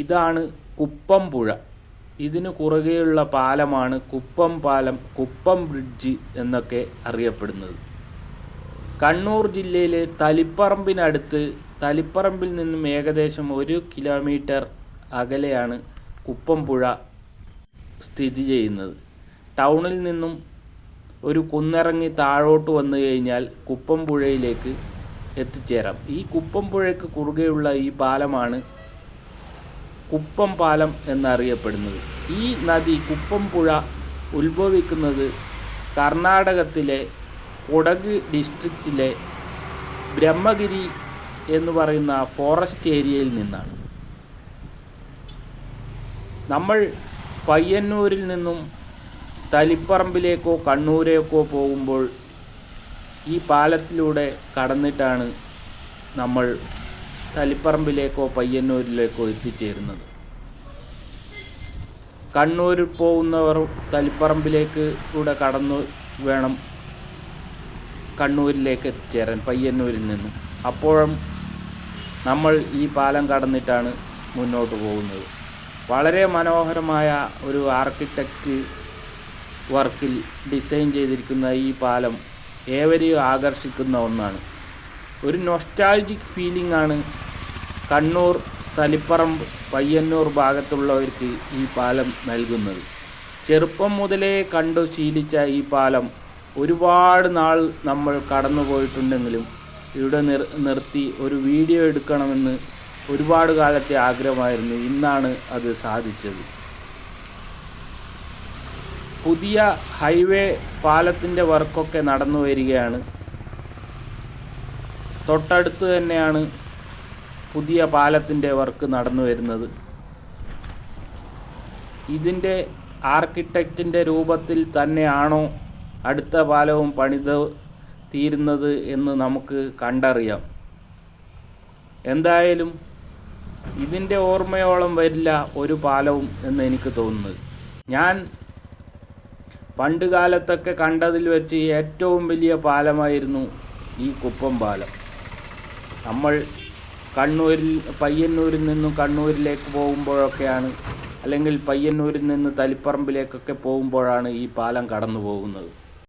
ഇതാണ് കുപ്പം പുഴ. ഇതിന് കുറുകെയുള്ള പാലമാണ് കുപ്പം പാലം കുപ്പം ബ്രിഡ്ജ് എന്നൊക്കെ അറിയപ്പെടുന്നത്. കണ്ണൂർ ജില്ലയിലെ തളിപ്പറമ്പിനടുത്ത് തളിപ്പറമ്പിൽ നിന്നും ഏകദേശം ഒരു കിലോമീറ്റർ അകലെയാണ് കുപ്പംപുഴ സ്ഥിതി ചെയ്യുന്നത്. ടൗണിൽ നിന്നും ഒരു കുന്നിറങ്ങി താഴോട്ട് വന്നു കഴിഞ്ഞാൽ കുപ്പംപുഴയിലേക്ക് എത്തിച്ചേരാം. ഈ കുപ്പംപുഴയ്ക്ക് കുറുകെയുള്ള ഈ പാലമാണ് കുപ്പം പാലം എന്നറിയപ്പെടുന്നത്. ഈ നദി കുപ്പം പുഴ ഉത്ഭവിക്കുന്നത് കർണാടകത്തിലെ കൊടക് ഡിസ്ട്രിക്റ്റിലെ ബ്രഹ്മഗിരി എന്ന് പറയുന്ന ഫോറസ്റ്റ് ഏരിയയിൽ നിന്നാണ്. നമ്മൾ പയ്യന്നൂരിൽ നിന്നും തലിപ്പറമ്പിലേക്കോ കണ്ണൂരേക്കോ പോകുമ്പോൾ ഈ പാലത്തിലൂടെ കടന്നിട്ടാണ് നമ്മൾ തളിപ്പറമ്പിലേക്കോ പയ്യന്നൂരിലേക്കോ എത്തിച്ചേരുന്നത്. കണ്ണൂരിൽ പോകുന്നവർ തളിപ്പറമ്പിലേക്ക് കൂടെ കടന്നു വേണം കണ്ണൂരിലേക്ക് എത്തിച്ചേരാൻ പയ്യന്നൂരിൽ നിന്നും. അപ്പോഴും നമ്മൾ ഈ പാലം കടന്നിട്ടാണ് മുന്നോട്ട് പോകുന്നത്. വളരെ മനോഹരമായ ഒരു ആർക്കിടെക്റ്റ് വർക്കിൽ ഡിസൈൻ ചെയ്തിരിക്കുന്ന ഈ പാലം ഏവരെയും ആകർഷിക്കുന്ന ഒന്നാണ്. ഒരു നൊസ്റ്റാൾജിക് ഫീലിംഗ് ആണ് കണ്ണൂർ തളിപ്പറമ്പ് പയ്യന്നൂർ ഭാഗത്തുള്ളവർക്ക് ഈ പാലം നൽകുന്നത്. ചെറുപ്പം മുതലേ കണ്ടു ശീലിച്ച ഈ പാലം ഒരുപാട് നാൾ നമ്മൾ കടന്നു പോയിട്ടുണ്ടെങ്കിലും ഇവിടെ നിർ നിർത്തി ഒരു വീഡിയോ എടുക്കണമെന്ന് ഒരുപാട് കാലത്തെ ആഗ്രഹമായിരുന്നു. ഇന്നാണ് അത് സാധിച്ചത്. പുതിയ ഹൈവേ പാലത്തിന്റെ വർക്കൊക്കെ നടന്നു വരികയാണ്. തൊട്ടടുത്ത് തന്നെയാണ് പുതിയ പാലത്തിന്റെ വർക്ക് നടന്നു വരുന്നത്. ഇതിന്റെ ആർക്കിടെക്റ്റിന്റെ രൂപത്തിൽ തന്നെയാണോ അടുത്ത പാലവും പണിത് തീരുന്നത് എന്ന് നമുക്ക് കണ്ടറിയാം. എന്തായാലും ഇതിന്റെ ഓർമ്മയോളം വരില്ല ഒരു പാലവും എന്ന് എനിക്ക് തോന്നുന്നത്. ഞാൻ പണ്ട് കാലത്തൊക്കെ കണ്ടതിൽ വെച്ച് ഏറ്റവും വലിയ പാലമായിരുന്നു ഈ കുപ്പം പാലം നമ്മൾ കണ്ണൂരിൽ പയ്യന്നൂരിൽ നിന്നും കണ്ണൂരിലേക്ക് പോകുമ്പോഴൊക്കെയാണ് അല്ലെങ്കിൽ പയ്യന്നൂരിൽ നിന്ന് തളിപ്പറമ്പിലേക്കൊക്കെ പോകുമ്പോഴാണ് ഈ പാലം കടന്നു പോകുന്നത്